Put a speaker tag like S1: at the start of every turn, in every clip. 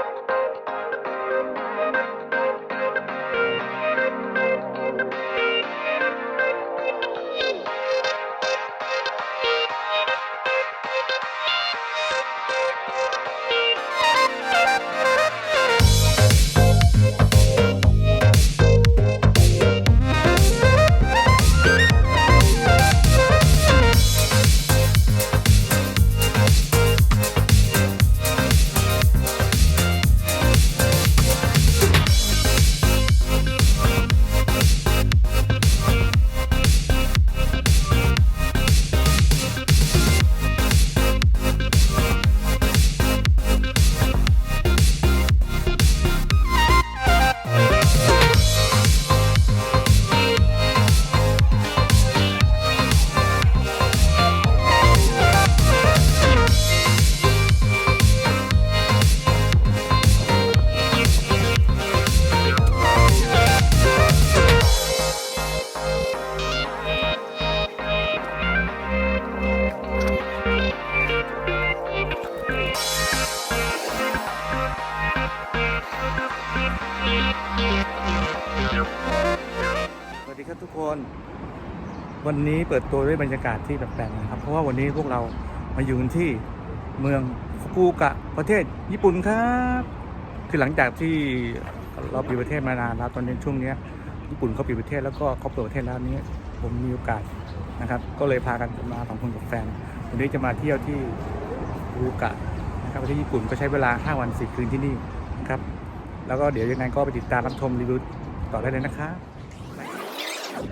S1: สวั ครับทุกคน วันนี้เปิดตัวด้วยบรรยากาศที่แปลกๆนะครับ เพราะว่าวันนี้พวกเรามาอยู่กันที่เมืองฟุกุโอกะประเทศญี่ปุ่นครับ คือหลังจากที่เราปิดประเทศมานานแล้วตอนนี้ช่วงนี้ญี่ปุ่นเขาปิดประเทศแล้วก็เขาเปิดประเทศแล้วนี้ผมมีโอกาสนะครับ ก็เลยพากันมาสองคนกับแฟนวันนี้จะมาเที่ยวที่ฟุกุโอกะนะครับประเทศญี่ปุ่นก็ใช้เวลา 5 วัน 4 คืนที่นี่นะครับแล้วก็เดี๋ยวยังไงก็ไปติดตามรับชมรีวิวต่อได้เลยนะครับ เบร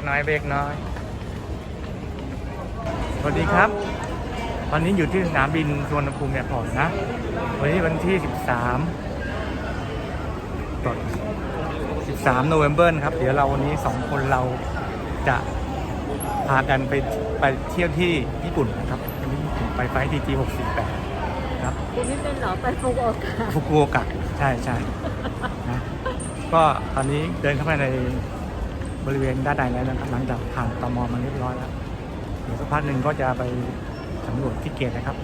S1: กน้อยเบรกน้อย สวัสดีครับ วันนี้อยู่ที่สนามบินสุวรรณภูมิแอร์พอร์ตนะ วันนี้วันที่ 13ก่อน 13โนเวม ber นะครับ เดี๋ยวเราวันนี้สองคนเราจะพากันไปไปเที่ยวที่ญี่ปุ่นนะครับวันนี้ผมไปไฟทีจี68ครับ
S2: คุณนี่เป็นเหรอไปฟุกุโอกะ
S1: ฟุกุโอกะใช่ใช่นะก็ตอนนี้เดินเข้าไปในบริเวณด้านในแล้วนะครับหลังจากผ่านตมมาเรียบร้อยแล้ว เดี๋ยวสักพักหนึ่งก็จะไปสำรวจที่เกตนะครับ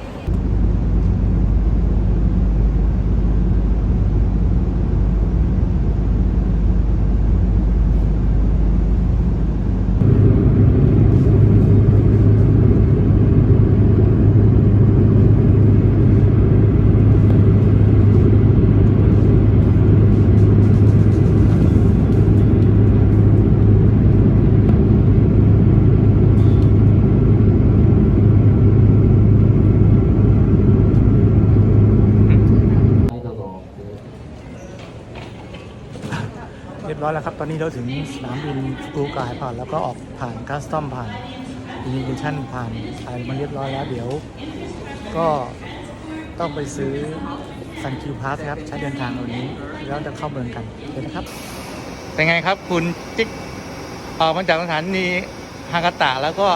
S1: เรียบร้ อยแล้วครับ ตอนนี้เราถึงสนามบินฟุกุโอกะผ่านแล้วก็ออกผ่านคัสตอมผ่านอิมิเกชั่นผ่านอะไรมาเรียบร้อยแล้ว เดี๋ยว ก็ต้องไปซื้อซันคิวพาสครับใช้เดินทางวันนี้ แล้วจะเข้าเมืองกันเดี๋ยนะครับ เป็นไงครับคุณจิ๊กออกมาจากสถานีฮากาตะแล้วก็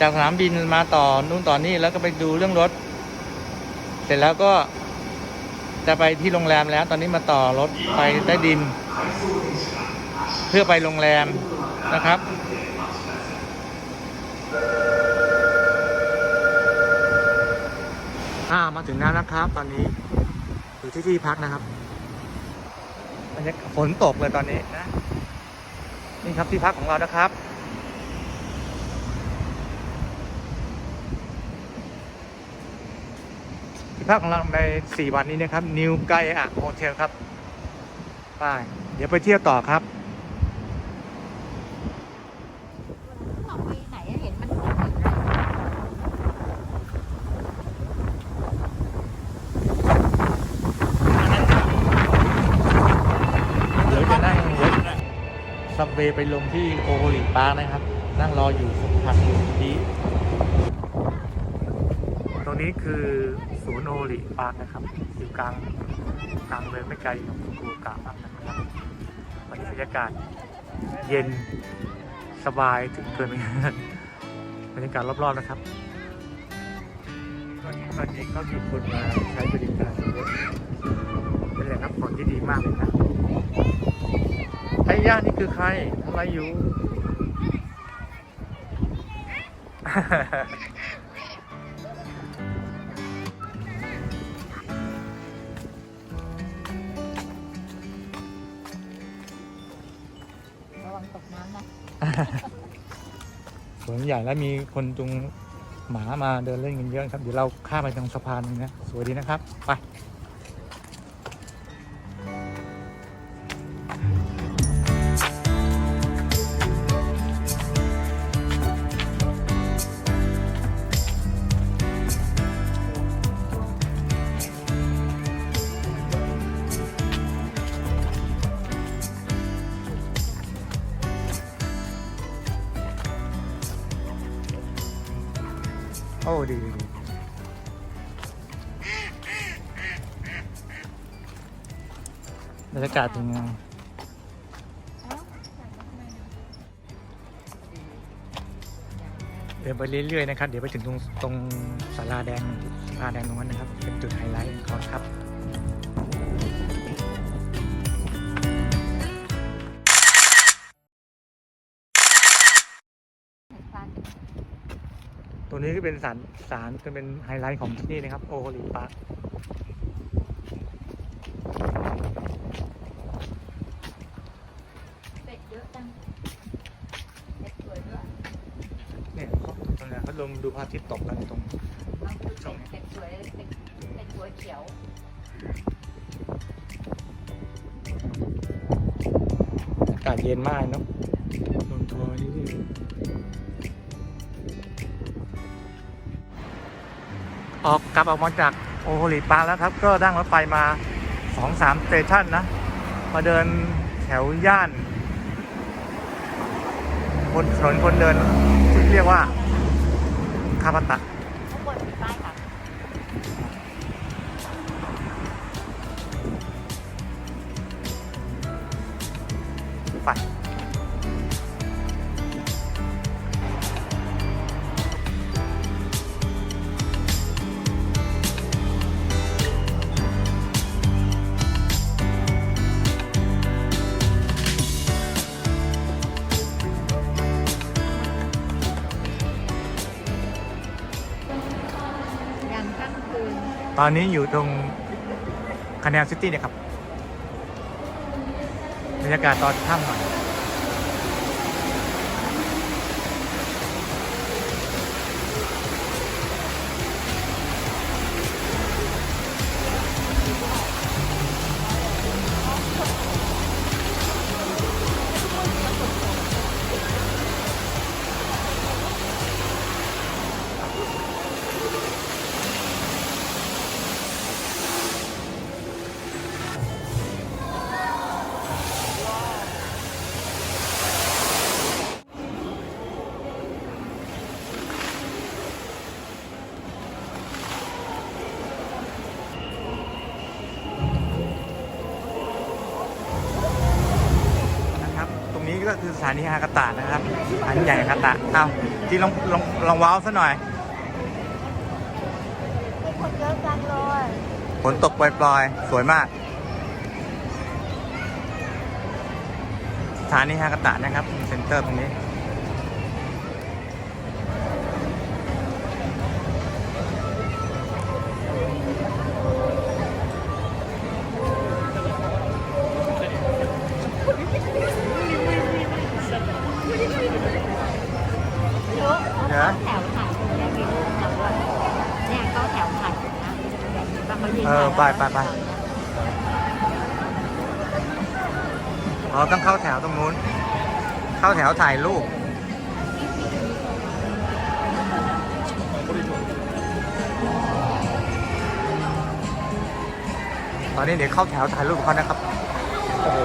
S1: จากสนามบินมาต่อนู่นต่อนี่แล้วก็ไปดูเรื่องรถ เสร็จแล้วก็จะไปที่โรงแรมแล้ว ตอนนี้มาต่อรถไปใต้ดิน เพื่อไปโรงแรมนะครับ อ่ามาถึงแล้วนะครับ ตอนนี้อยู่ที่ที่พักนะครับบรรยากาศฝนตกเลยตอนนี้นะนี่ครับที่พักของเรานะครับที่พักของเราใน 4 วันนี้นะครับนิวไกอะโฮเทลครับไปเดี๋ยวไปเที่ยวต่อครับ
S2: ออกไปไหนอะเห็นมัน
S1: เดี๋ยวจะนั่งรถซับ เวย์ไปลงที่โอโฮลิปาร์คนะครับ นั่งรออยู่สักพักดีตรงนี้คือศูนย์โอโฮลิปาร์คนะครับ อยู่กลางกลางเมืองไม่ไกลของฟุกุโอกะมากนะครับวันนี้บรรยากาศเย็นสบายถึงเกินไปบรรยากาศรอบๆนะครับตอนนี้ก็มีคนมาใช้บริการเยอะเป็นแหล่งพักผ่อนที่ดีมากเลยนะ ย่านี่คือใครทำไมอยู่
S2: ระวังตกน้ำนะ
S1: สวนใหญ่แล้วมีคนจุงหมามาเดินเล่นกันเยอะครับ เดี๋ยวเราข้ามไปตรงสะพานนึงนะสวยดีนะครับ ไป บรรยากาศเป็นไงเดินไปเรื่อยๆนะครับ เดี๋ยวไปถึงตรงตรงศาลาแดงศาลาแดงตรงนั้นนะครับ เป็นจุดไฮไลท์ของเขาครับตัวนี้ก็เป็นสารสารเป็นไฮไลท์ของที่นี่นะครับ โอโฮลีปาร์ค
S2: เป็ดเยอะจังเป็ดสวยด้วย
S1: เนี่ยเขา ตรงนี้เขาลงดูพระอาทิตย์ตกกันตรง
S2: เราไปดูเป็ดเป็ดสวยเป็ดเป็ดสวยเขียว
S1: อากาศเย็นมากเนาะลงทัวร์นี่ออกกลับออกมาจากโอโฮลีปาร์คแล้วครับ ก็นั่งรถไฟมาสองสามสเตชันนะ มาเดินแถวย่านบนถนนคนเดินที่เรียกว่า คาปาตะ
S2: ข้างบนมีป้ายค่ะ
S1: ไป ตอนนี้อยู่ตรงคาเนลซิตี้เนี่ยครับ บรรยากาศตอนค่ำหน่อย นี้ก็คือสถานีฮากาตะนะครับสถานีใหญ่ฮากาตะเอาที่ลองลองลองว้าวซะหน่อย
S2: มีคนเยอะจังเลย
S1: ฝนตกปล่อยๆ สวยมาก สถานีฮากาตะนะครับเซ็นเตอร์ตรงนี้
S2: เอ
S1: อไปไปไปอ๋อต้องเข้าแถวตรงนู้น เข้าแถวถ่ายรูปตอนนี้เดี๋ยวเข้าแถวถ่ายรูปกับเขานะครับโอ้โห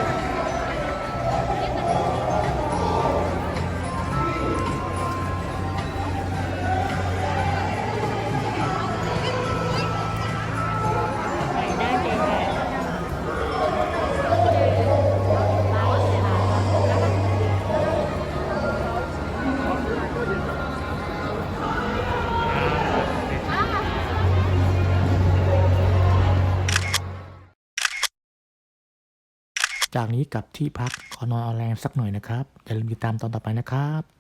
S1: จากนี้กลับที่พักขอนอนเอาแรงสักหน่อยนะครับอย่าลืมติดตามตอนต่อไปนะครับ